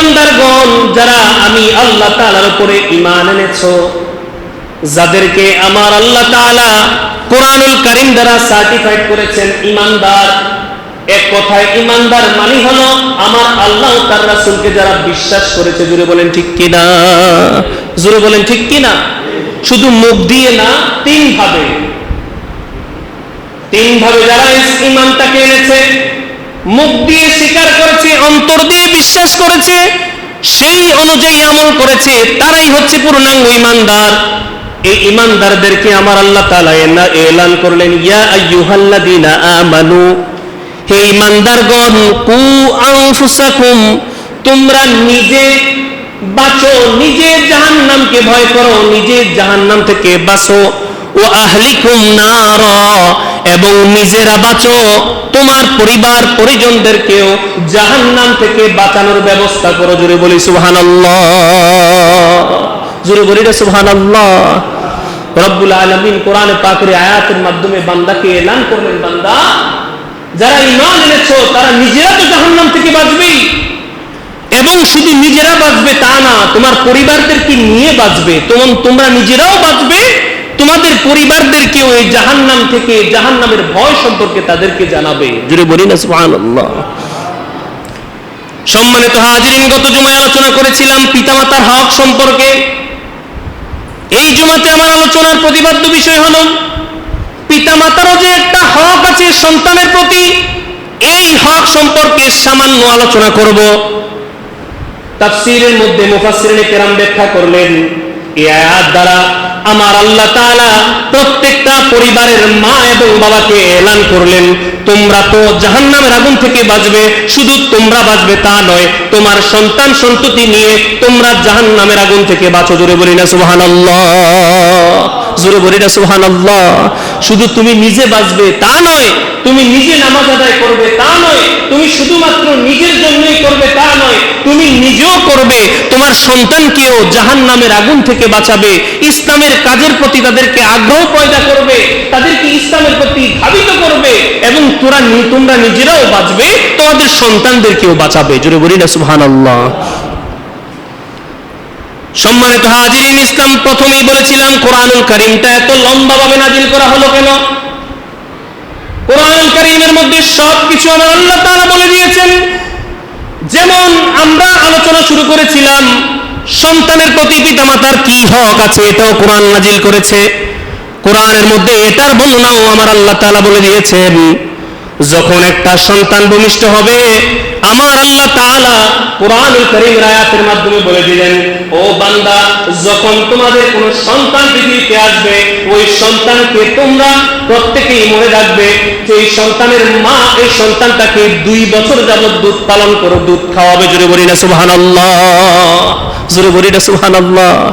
ইমানদারগণ যারা আমি আল্লাহ তাআলার উপরে ঈমান এনেছো, যাদেরকে আমার আল্লাহ তাআলা কোরআনুল কারীম দ্বারা সার্টিফাইড করেছেন ঈমানদার, এক কথায় ঈমানদার মানে হলো আমার আল্লাহ তার রাসূলকে যারা বিশ্বাস করেছে জুড়ে বলেন ঠিক কিনা? জুড়ে বলেন ঠিক কিনা? শুধু মুখ দিয়ে না তিন ভাবে তিন ভাবে যারা ইমানটাকে এনেছে মুখ দিয়ে স্বীকার করেছে, অন্তর দিয়ে বিশ্বাস করেছে, সেই অনুযায়ী আমল করেছে, তারাই হচ্ছে পূর্ণাঙ্গ ইমানদার। এই ইমানদারদেরকে আমার আল্লাহ এনা- এলান করলেন, ইয়া আইয়ুহাল্লাযীনা আমানু, হে ইমানদারগণ, কু আনফুসাকুম, তোমরা নিজে বাঁচো, নিজে জাহান্নামকে ভয় করো, নিজে জাহান্নাম থেকে বাঁচো। ও আহলিকুম নার, এবং নিজেরা বাঁচো। তোমার পরিবার পরিজনদেরকেও জাহান্নাম থেকে বাঁচানোর ব্যবস্থা করো জুড়ে বলি সুবহানাল্লাহ। জুড়ে বলি রে সুবহানাল্লাহ। রব্বুল আলামিন কোরআনে পাকের আয়াতের মাধ্যমে বান্দাকে এলান করলেন, বান্দা। যারা ঈমান এনেছো, তারা নিজেরা তো জাহান্নাম থেকে বাঁচবেই এবং শুধু নিজেরা বাঁচবে তা না, তোমার পরিবারদেরকে নিয়ে বাঁচবে। তখন তোমরা নিজেরাও বাঁচবে। তোমাদের পরিবারদেরকেও এই জাহান্নাম থেকে জাহান্নামের ভয় সম্পর্কে তাদেরকে জানাবে? জুড়ে বলি না, সুবহানাল্লাহ। সম্মানিত হাজিরিন, গত জুমায় আলোচনা করেছিলাম পিতামাতার হক সম্পর্কে। এই জুমাতে আমার আলোচনার প্রতিপাদ্য বিষয় হলো, পিতামাতারও যে একটা হক আছে সন্তানের প্রতি, এই হক সম্পর্কে সামান্য আলোচনা করব। তাফসীরের মধ্যে মুফাসসিরিনে কেরাম ব্যাখ্যা করলেন, এই আয়াত দ্বারা আমার আল্লাহ তাআলা প্রত্যেকটা পরিবারের মা এবং বাবাকে এলান করলেন, তোমরা তো জাহান নামের আগুন থেকে বাঁচবে, শুধু তোমরা বাঁচবে তা নয়, তোমার সন্তান সন্ততি নিয়ে তোমরা জাহান নামের আগুন থেকে বাঁচো, জোরে বলি না, সুবহানাল্লাহ। জোরে বলি না, সুবহানাল্লাহ। শুধু তুমি নিজে বাঁচবে, তা নয়, তুমি নিজে নামাজ আদায় করবে, তা নয়, তুমি শুধুমাত্র নিজের জন্যই করবে, তা নয়, তুমি নিজেও করবে। তোমার সন্তানকেও জাহান নামের আগুন থেকে বাঁচাবে। ইসলামের কাজের প্রতি তাদেরকে আগ্রহ পয়দা করবে, তাদেরকে ইসলামের প্রতি ধাবিত করবে, এবং তোরা তোমরা নিজেরাও বাঁচবে, তোমাদের সন্তানদেরকেও বাঁচাবে। জোরে বলি না, সুবহানাল্লাহ। সম্মানিত হাজিরিন, ইসলাম প্রথমেই বলেছিলাম, কোরআনুল কারিমটা এত লম্বাভাবে নাজিল করা হলো কেন? কোরআনুল কারিমের মধ্যে সব কিছু আমার আল্লাহ তাআলা বলে দিয়েছেন। যেমন আমরা আলোচনা শুরু করেছিলাম, সন্তানের প্রতি পিতামাতার কি হক আছে এটাও কোরআন নাজিল করেছে। কোরআনের মধ্যে এটার বর্ণনাও আমার আল্লাহ তালা বলে দিয়েছেন, যখন একটা সন্তান ভূমিষ্ঠ হবে আমার আল্লাহ তাআলা কোরআনুল কারীমের আয়াতের মাধ্যমে বলে দিলেন, ও বান্দা, যখন তোমাদের কোন সন্তান পৃথিবীতে আসবে, ওই সন্তানকে তোমরা প্রত্যেকেই মনে রাখবে যে এই সন্তানের মা এই সন্তানটাকে দুই বছর যাবত দুধ পালন করো দুধ খাওয়াবে। জোরে বলি না, সুবহানাল্লাহ। জোরে বলি না, সুবহানাল্লাহ।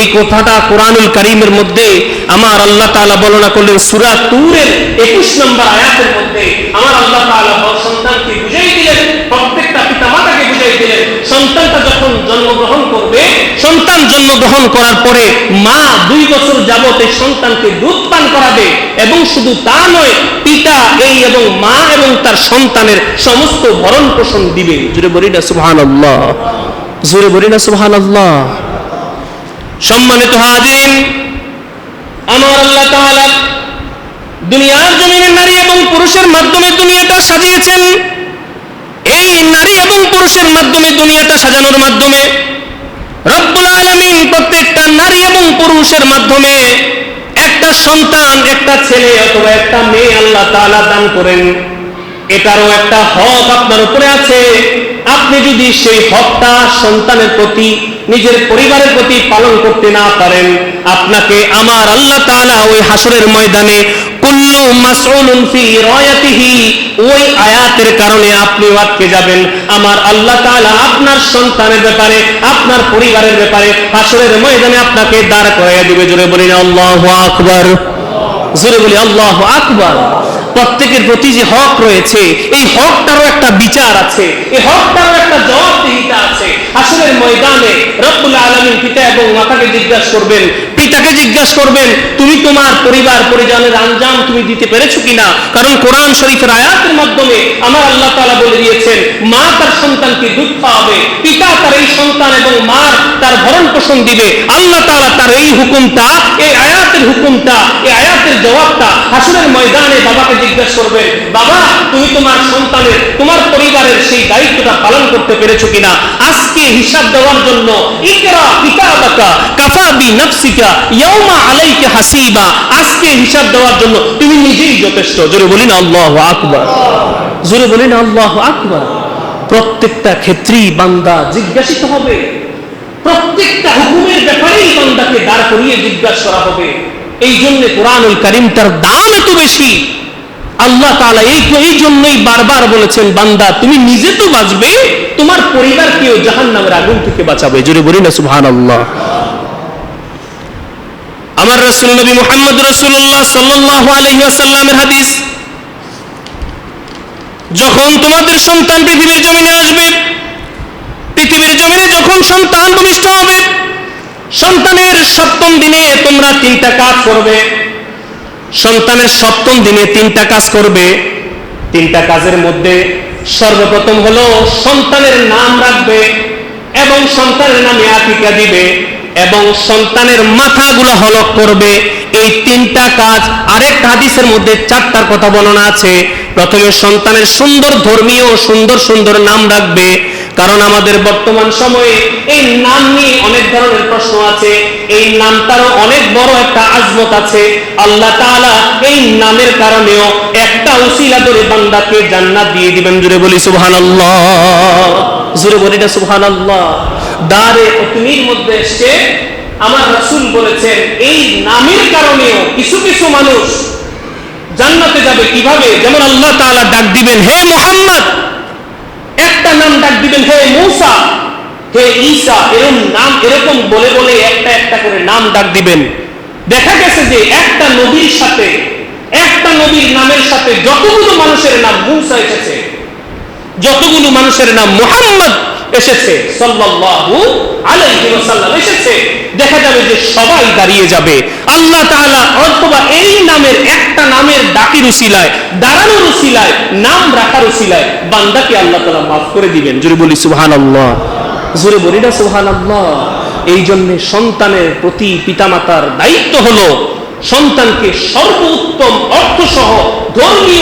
এই কথাটা কোরআনুল কারীমের মধ্যে আমার আল্লাহ তাআলা বর্ণনা করলেন সূরা তুরের 21 নম্বর আয়াতের মধ্যে। আমার আল্লাহ সন্তানকে বুঝাই দিলেন, প্রত্যেকটা পিতামাতাকে বুঝাই দিলেন, সন্তানটা যখন জন্মগ্রহণ করবে, সন্তান জন্মগ্রহণ করার পরে মা দুই বছর যাবত এই সন্তানকে দুধ পান করাবে এবং শুধু তা নয়, পিতা এই এবং মা এবং তার সন্তানের সমস্ত ভরণ পোষণ দিবে। জুড়ে বলি না সুবহানাল্লাহ। জুড়ে বলি না সুবহানাল্লাহ। সম্মানিত হাজিরিন, আমার আল্লাহ দুনিয়ার জমিনে নারী এবং পুরুষের মাধ্যমে দুনিয়াটা সাজিয়েছেন। এই নারী এবং পুরুষের মাধ্যমে দুনিয়াটা সাজানোর মাধ্যমে রব্বুল আলামিন প্রত্যেকটা নারী এবং পুরুষের মাধ্যমে একটা সন্তান, একটা ছেলে অথবা একটা মেয়ে আল্লাহ তাআলা দান করেন। এটারও একটা হক আপনার উপরে আছে। আপনি যদি সেই হকটা সন্তানের প্রতি, নিজের পরিবারের প্রতি পালন করতে না পারেন, আপনাকে আমার আল্লাহ তাআলা ওই হাসরের ময়দানে কুল্লু মাসউলুন ফি রায়াতিহি, ওই আয়াতের কারণে আপনি আটকে যাবেন। আমার আল্লাহ তাআলা আপনার সন্তানের ব্যাপারে, আপনার পরিবারের ব্যাপারে হাসরের ময়দানে আপনাকে দাঁড় করাইয়া দিবে। জোরে বলি আল্লাহু আকবার। জোরে বলি, আল্লাহ আকবার। প্রত্যেকের প্রতি যে হক রয়েছে, এই হকটারও একটা বিচার আছে, এই হকটারও একটা জবাবদিহিতা আছে। আসলের ময়দানে রব্বুল আলমিন পিতা এবং মাতাকে জিজ্ঞাসা করবেন, পিতাকে জিজ্ঞাসা করবেন, তুমি তোমার পরিবার, পরিজনের আঞ্জাম তুমি দিতে পেরেছ কিনা? কারণ কোরআন শরীফের আয়াতের মাধ্যমে আমার আল্লাহ তাআলা বলে দিয়েছেন, মা তার সন্তানকে দুধ খাওয়াবে, পিতা তার এই সন্তান এবং মার তার ভরণ পোষণ দিবে, আল্লাহ তাআলা তার এই হুকুমটা হুকুমটা, এই আয়াতের জবাবটা হাসুরের ময়দানে বাবাকে বাবা, তুমি তোমার সন্তানের, তোমার পরিবারের সেই দায়িত্বটা পালন করতে পেরেছ কিনা? আজকে হিসাব দেওয়ার জন্য যথেষ্ট। জোরে না জোরে না প্রত্যেকটা ক্ষেত্রেই বান্দা জিজ্ঞাসিত হবে প্রত্যেকটা হুকুমের ব্যাপারেই বান্দাকে দাঁড় করিয়ে জিজ্ঞাসা করা হবে। এই জন্য কোরআনুল কারিম তার দাম এত বেশি। আল্লাহ তাআলা এই এই জন্যই বারবার বলেছেন, বান্দা, তুমি নিজে তো বাঁচবে, তোমার পরিবারকেও জাহান্নামের আগুন থেকে বাঁচাবে। জোরে বলি না, সুবহানাল্লাহ। আমার রাসূল নবী মুহাম্মদ রাসূলুল্লাহ সাল্লাল্লাহু আলাইহি ওয়াসাল্লামের হাদিস, যখন তোমাদের সন্তান পৃথিবীর জমিনে আসবে পৃথিবীর জমিনে যখন সন্তান ভূমিষ্ঠ হবে, সন্তানের সপ্তম দিনে তোমরা তিনটা কাজ করবে। সন্তানের সপ্তম দিনে তিনটা কাজ করবে। তিনটা কাজের মধ্যে সর্বপ্রথম হলো সন্তানের নাম রাখবে এবং সন্তানের নামে আকিকা দিবে এবং সন্তানের মাথাগুলো হলক করবে। এই তিনটা কাজ আরেক হাদিসের মধ্যে চারটার কথা বর্ণনা আছে। প্রথমে সন্তানের সুন্দর ধর্মীয় সুন্দর সুন্দর নাম রাখবে কারণ আমাদের বর্তমান সময়ে এই নাম নিয়ে অনেক ধরনের প্রশ্ন আছে, এই নামটারও অনেক বড় একটা আজমত আছে। আল্লাহ তাআলা এই নামের কারণেও একটা উসিলা ধরে বান্দাকে জান্নাত দিয়ে দিবেন জুড়ে বলি সুবহানাল্লাহ। জুড়ে বলি না সুবহানাল্লাহ। দারে উতনির মধ্যে এসে আমার রাসূল বলেছেন, এই নামের কারণেও কিছু কিছু মানুষ জান্নাতে যাবে কীভাবে? যেমন আল্লাহ তাআলা ডাক দিবেন, হে মুহাম্মদ! একটা নাম ডাক দিবেন, হে মৌসা, হে ঈসা এরকম নাম, এরকম বলে বলে একটা একটা করে নাম ডাক দিবেন। দেখা গেছে যে একটা নবীর সাথে, একটা নবীর নামের সাথে যতগুলো মানুষের নাম মূসা এসেছে, যতগুলো মানুষের নাম মোহাম্মদ এসেছে, সাল্লাল্লাহু আলাইহি ওয়াসাল্লাম এসেছে। দেখা যাবে যে সবাই দাঁড়িয়ে যাবে। আল্লাহ তাআলা অথবা এই নামের একটা নামের ডাকির উসিলায়, দাঁড়ানোর উসিলায়, নাম রাখার উসিলায় বান্দাকে আল্লাহ তাআলা মাফ করে দিবেন। জোরে বলি, সুবহানাল্লাহ। জোরে বলি না, সুবহানাল্লাহ। এই জন্য সন্তানের প্রতি পিতামাতার দায়িত্ব হলো সন্তানকে সর্বোত্তম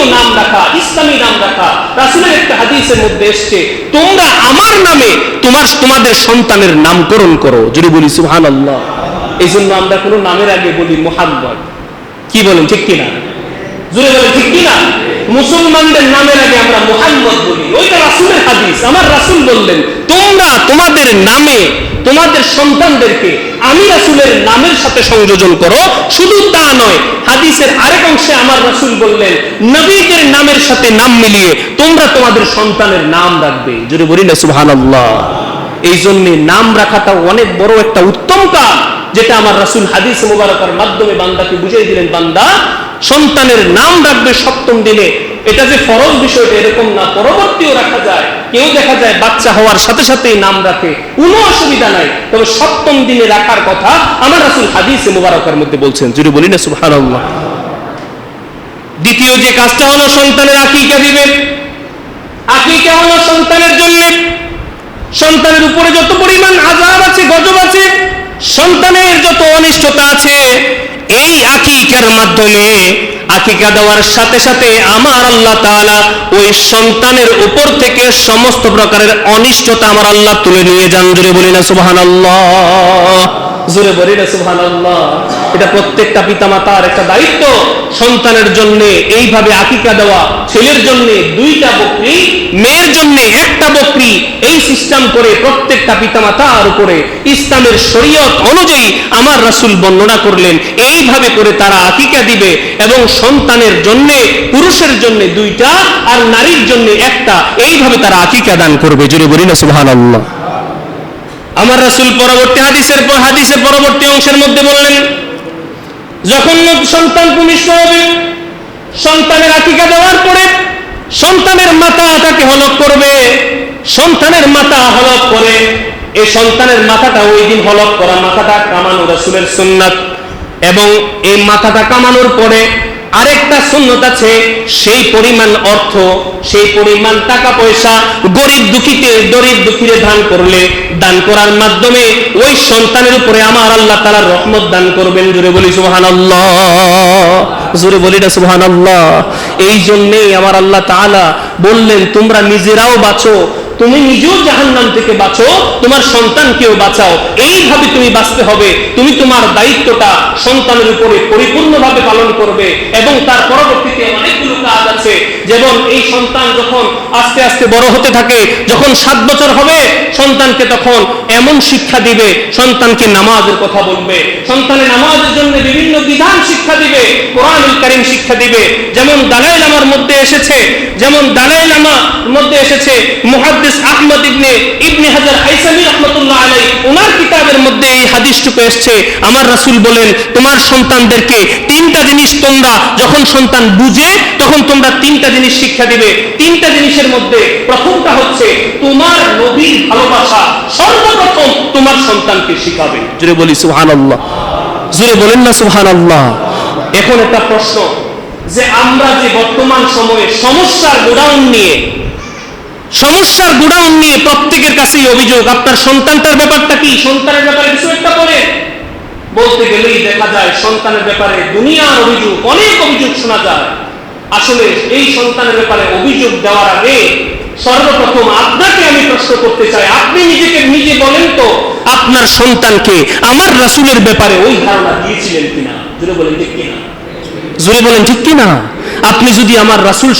ধর্মীয় নাম রাখা, ইসলামী নাম রাখা, রাসুলের একটা হাদিসের মধ্যে এসছে, তোমরা আমার নামে তোমার, তোমাদের সন্তানের নামকরণ করো। যদি বলি সুহান আল্লাহ এই জন্য আমরা কোনো নামের আগে বলি মোহাম্মদ। কি বলেন, ঠিক কিনা? জুড়ে বলেন, ঠিক কিনা? মুসলমানদের নামের আগে আমরা মোহাম্মদ বলি। ওইটা রাসুলের হাদিস। আমার রাসুল বললেন, তোমরা তোমাদের নামে তোমাদের সন্তানদেরকে আমি রাসুলের নামের সাথে সংযোজন করো। শুধু তা নয়, হাদিসের আরেক অংশে আমার রাসুল বললেন, নবীদের নামের সাথে নাম মিলিয়ে তোমরা তোমাদের সন্তানের নাম রাখবে। যদি বলি না, সুবহানাল্লাহ। এই জন্য নাম রাখাটা অনেক বড় একটা উত্তম কাজ, যেটা আমার রাসুল হাদিস মুবারকার মাধ্যমে বান্দাকে বুঝিয়ে দিলেন, বান্দা, সন্তানের নাম রাখবে সপ্তম দিনে। এটা যে ফরজ বিষয়টা এরকম না, পরবর্তীও রাখা যায়। কেউ দেখা যায় বাচ্চা হওয়ার সাথে সাথেই নাম রাখে। কোনো অসুবিধা নাই। তবে সপ্তম দিনে রাখার কথা আমার রাসুল হাদিস মুবারকার মধ্যে বলছেন যদি বলি না, সুবহানাল্লাহ। দ্বিতীয় যে কাজটা হলো, সন্তানের আকিকা দিবে। আকিকা হলো সন্তানের জন্য। সন্তানের উপরে যত পরিমাণ আজাব আছে, গজব আছে, সন্তানের যত অনিষ্টতা আছে, এই আকিকার মাধ্যমে আকিকা দেওয়ার সাথে সাথে আমার আল্লাহ তাআলা ওই সন্তানের উপর থেকে সমস্ত প্রকারের অনিষ্টতা আমার আল্লাহ তুলে নিয়ে যান। জুড়ে বলি না, সুবহানাল্লাহ। জোরে বলি না, সুবহানাল্লাহ। এটা প্রত্যেকটা পিতামাতার একটা দায়িত্ব। সন্তানের জন্য এইভাবে আকিকা দেওয়া, ছেলের জন্য দুইটা বকরি, মেয়ের জন্য একটা বকরি, এই সিস্টেম করে প্রত্যেকটা পিতামাতার উপরে ইসলামের শরীয়ত অনুযায়ী আমার রাসূল বর্ণনা করলেন, এইভাবে করে তারা আকিকা দিবে এবং সন্তানের জন্য, পুরুষের জন্য দুইটা আর নারীর জন্য একটা, এইভাবে তারা আকিকা দান করবে। জোরে বলি না, সুবহানাল্লাহ। আমার রাসূল পরবর্তী হাদিসের পর হাদিসের পরবর্তী অংশের মধ্যে বললেন যখন সন্তান ভূমিষ্ঠ হবে সন্তানের আকিকা দেওয়ার পরে সন্তানের মাতা তাকে হলক করবে। সন্তানের মাতা হলক করে। এই সন্তানের মাথাটা ওই দিন হলক করা মাথাটা কামানো রাসূলের সুন্নাত। এবং এই মাথাটা কামানোর পরে আরেকটা সুন্নত আছে, সেই পরিমাণ অর্থ, সেই পরিমাণ টাকা পয়সা গরিব দুঃখীকে গরিব দুঃখীরে দান করলে, দান করার মাধ্যমে ওই সন্তানের উপরে আমার আল্লাহ তাআলা রহমত দান করবেন। জুড়ে বলি, সুবহানাল্লাহ। জোরে বলি না সুবহানাল্লাহ। এই জন্যেই আমার আল্লাহ তাআলা বললেন, তোমরা নিজেরাও বাঁচো তুমি নিজেও জাহান্নাম থেকে বাঁচো, তোমার সন্তানকেও বাঁচাও। এইভাবে তুমি বাঁচতে হবে। তুমি তোমার দায়িত্বটা সন্তানের উপরে পরিপূর্ণভাবে পালন করবে এবং তার পরবর্তীতে অনেকগুলো কাজ আছে, যেমন এই সন্তান যখন আস্তে আস্তে বড় হতে থাকে, যখন সাত বছর হবে, সন্তানকে তখন এমন শিক্ষা দিবে, সন্তানকে নামাজের কথা বলবে সন্তানের নামাজের জন্য বিভিন্ন বিধান শিক্ষা দিবে, কোরআনুল কারীম শিক্ষা দিবে। যেমন দালাই লামার মধ্যে এসেছে, যেমন দালাই লামার মধ্যে এসেছে, মুহাদ্দিস আহমদ ইবনে ইবনে হাজার আইসামি রহমতুল্লাহ আলাই ওনার কিতাবের মধ্যে এই হাদিসটুকু এসেছে। আমার রাসূল বলেন, তোমার সন্তানদেরকে তিনটা জিনিস তোমরা যখন সন্তান বুঝে, তখন তোমরা তিনটা জিনিস শিক্ষা দিবে। তিনটা জিনিসের মধ্যে প্রথমটা হচ্ছে তোমার নবীর ভালোবাসা। সর্বপ্রথম তোমার সন্তানকে শিখাবে। জুড়ে বলি সুবহানাল্লাহ। জুড়ে বলেন না সুবহানাল্লাহ। এখন একটা প্রশ্ন যে আমরা যে বর্তমান সময়ে সমস্যার গোডাউন নিয়ে সমস্যার গোডাউন নিয়ে প্রত্যেকের কাছেই অভিযোগ আপনার সন্তানটার ব্যাপারটা কি? সন্তানের ব্যাপারে কিছু একটা করে বলতে গেলেই দেখা যায় সন্তানের ব্যাপারে দুনিয়ার অভিযোগ অনেক অভিযোগ শোনা যায়। আসলে এই সন্তানের ব্যাপারে অভিযোগ দেওয়ার আগে সর্বপ্রথম আপনাকে আমি প্রশ্ন করতে চাই। আপনি নিজেকে নিজে বলেন তো, আপনার সন্তানকে আমার রাসূলের ব্যাপারে ওই ধারণা দিয়েছিলেন কিনা? জুড়ে বলেন, ঠিক কিনা? জুড়ে বলেন, ঠিক কিনা? আপনি যদি আমার রাসুল